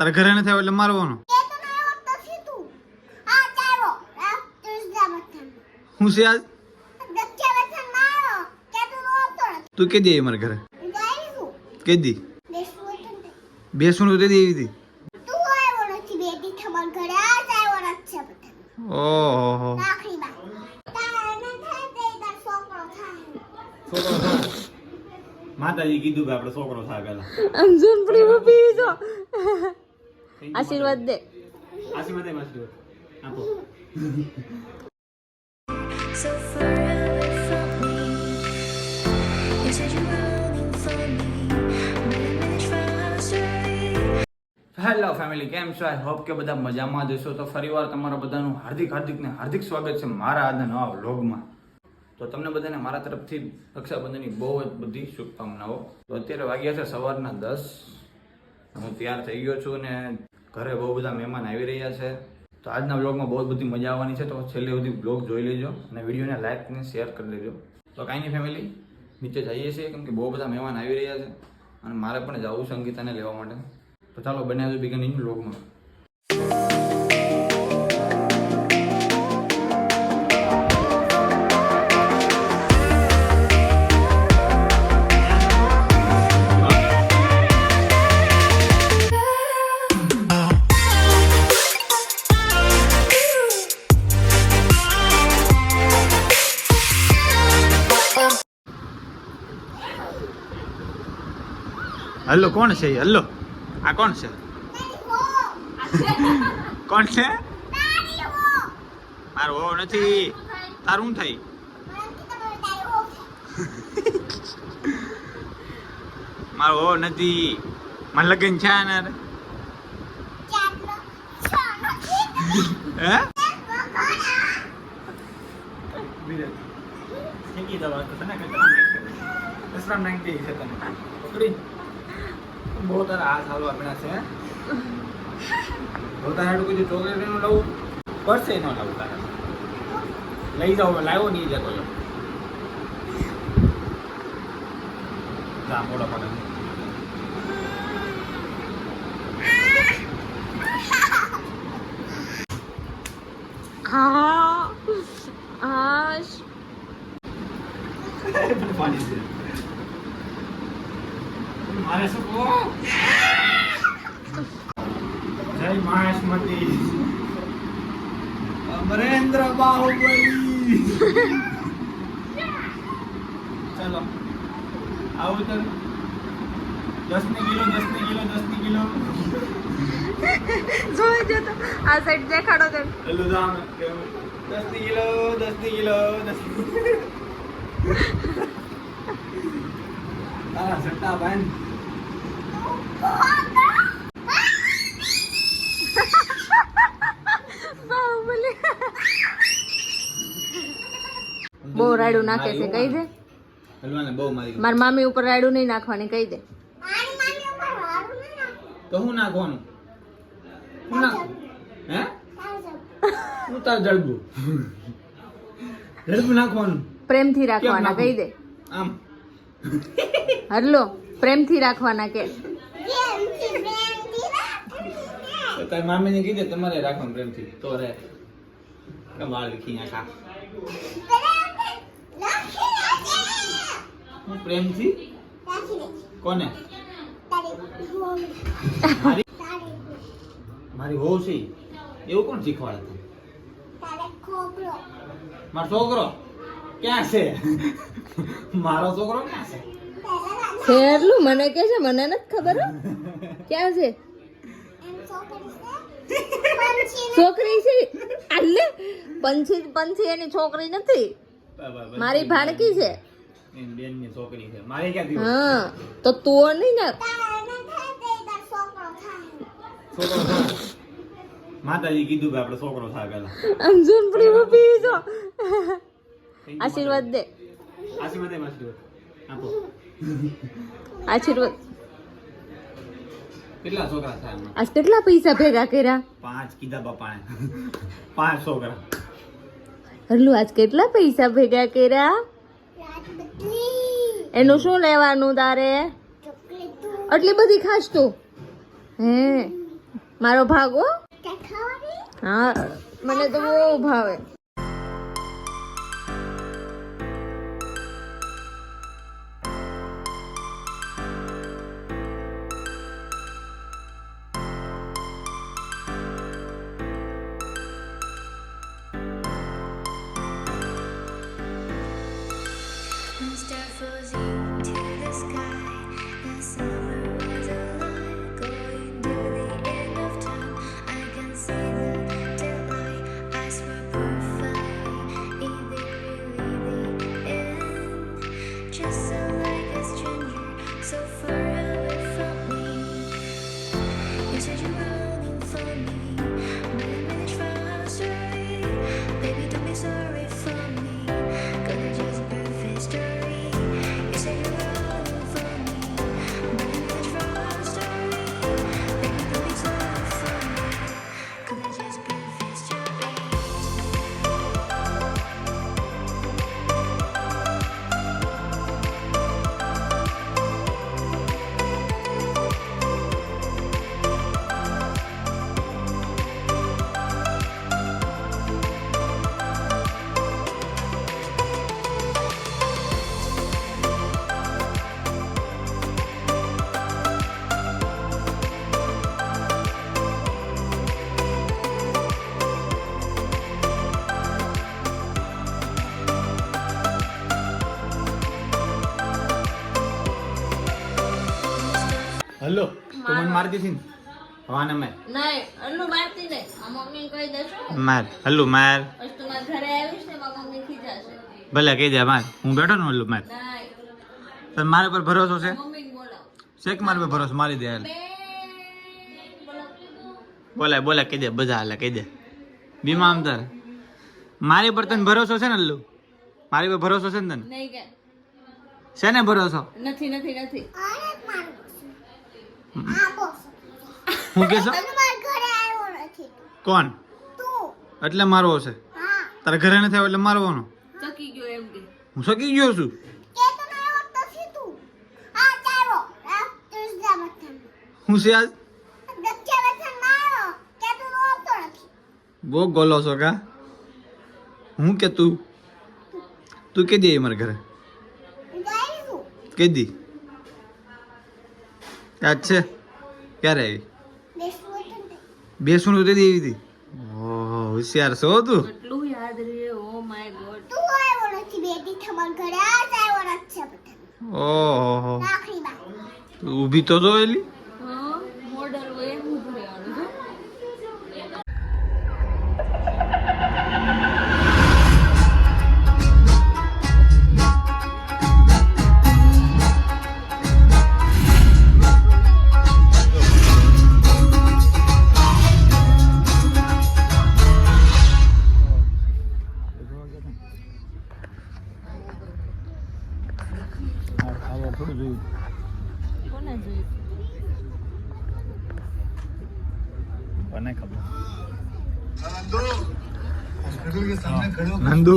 તારે ઘરે નથી આવ્યો એટલે મારવાનો. હું છે આજ? તું કે દે મારા ઘરે? કે દી? બેસું તો દેવી હતી. ઓહો માતાજી કીધું કે આપણે છોકરો થાય પેલા અંજુન ઝૂંપડીમાં પી જો. આશીર્વાદ દે. આશીર્વાદ દે આશીર્વાદ આપો. So far away from me. You said you were longing for me, but I managed frustrated. Hello family કેમ છો? આઈ હોપ કે બધા મજામાં જ હશો. તો ફરીવાર તમારા બધાનું હાર્દિક હાર્દિક ને હાર્દિક સ્વાગત છે મારા આજના નવા વ્લોગમાં. તો તમને બધાને મારા તરફથી રક્ષાબંધનની બહુ જ બધી શુભકામનાઓ. તો અત્યારે વાગ્યા છે સવારના દસ. હું તૈયાર થઈ ગયો છું ને ઘરે બહુ બધા મહેમાન આવી રહ્યા છે. તો આજના બ્લોગમાં બહુ બધી મજા આવવાની છે. તો છેલ્લે સુધી બ્લોગ જોઈ લેજો અને વિડીયોને લાઈક અને શેર કરી લેજો તો કાંઈ નહીં ફેમિલી નીચે જઈએ છીએ કેમ કે બહુ બધા મહેમાન આવી રહ્યા છે અને મારે પણ જવું સંગીતાને લેવા માટે. તો ચાલો બને આજે બિગિનિંગ વ્લોગમાં. હલ્લો, કોણ છે હલ્લો. આ કોણ છે? કોણ છે? મારો હોવો નથી. તારું શું થઈ? મારો હોવો નથી. મારે લગ્ન છે ને. હે? તને. પકડી બહુ તારા હાથ હાલવા પડ્યા છે? બહુ તારા હાટુ કોઈ ચોકલેટ એનું લઉં પડશે ન લાવું તારા. લઈ જાઓ લાવ્યો નહીં જતો જો જા મોડો Ah, આ મારે શું કહો? જય મહાસમતી અમરેન્દ્ર બાહુબલી ચલો. આવું તો દસ ને કિલો દસ ને કિલો દસ ને કિલો. જોઈ જો તો આ સાઈડ દેખાડો તો પેલું દામ કેવું દસની કિલો દસની કિલો. દસ તારા સટ્ટા બાંધ રાયડું નાખે છે કહી દે. હલવાને બહુ મારી મામી ઉપર રાયડું નહીં નાખવાની કહી દે. તો હું નાખવાનું? હું નાખ હે? હું તાર જડબું જડબું નાખવાનું. પ્રેમથી રાખવાના કહી દે. આમ. હરલો પ્રેમથી રાખવાના કે. તો તારી મામીને કીધે તમારે રાખવાનું પ્રેમથી. તો રે. કમાલ લીખી નાખા. હું પ્રેમથી? કોને? મારી? મારી છે. એવું કોણ શીખવાડે તને મારો છોકરો ક્યાં છે? મારો છોકરો ક્યાં છે? ફેરલું મને કે છે? મને નથી ખબર ક્યાં છે? છોકરી છે? આલે પંછી પંછી એની છોકરી નથી. મારી ભાણકી છે. બેનની છોકરી છે. મારી ક્યાંથી હા તો તું નહીં ને. માતાજી કીધું કે આપણે છોકરો થાય પેલા. આમ પી જો આશીર્વાદ દે. આશીર્વાદ એમ આશીર્વાદ. આપો. આશીર્વાદ. કેટલા છોકરા થાય આજ કેટલા પૈસા ભેગા કર્યા? પાંચ કીધા બાપાને પાંચ છોકરા હરલું આજ કેટલા પૈસા ભેગા કર્યા? એનું શું લેવાનું તારે? આટલી બધી ખાસ તું? હે? મારો ભાગ હો? હા મને તો બહુ ભાવે. Jesus. મને મારતી હતી ને? હવાને મેં. નહીં મારતી નહીં. આ મમ્મી કહી દેશો માર. હલ્લુ માર. પછી તું મારા ઘરે આવીશ ને મારા મમ્મી ખીજાશે ભલે કહી દે માર. હું બેઠો ને હલ્લુ માર. તને મારા પર ભરોસો છે? શેક મારા પર ભરોસો? મારી દે હાલ. બોલાય બોલાય કહી દે બધા હાલે કહી દે. બીમા અમદાર મારી પર તને ભરોસો છે ને હલ્લુ? મારી પર ભરોસો છે ને તને? નહીં કે. છે ને ભરોસો? નથી નથી નથી. હું કેશો કોણ? એટલે મારવો છે? તારા ઘરે નથી આવ્યો એટલે મારવાનો? ચકી ગયો એમ કે. હું શકી ગયો છું? હું છે આજ? બહુ ગોલો છો કા? હું કે તું? તું. કે દે મારા ઘરે? કે દી? યાદ છે? ક્યારે આવી? બેસું તે દેવી હતી. ઓહો હોશિયાર છો તું. કેટલું યાદ રહે ઓ માય ગોડ ઓહો તું ઊભી તો જો એલી. જોયું નંદુ.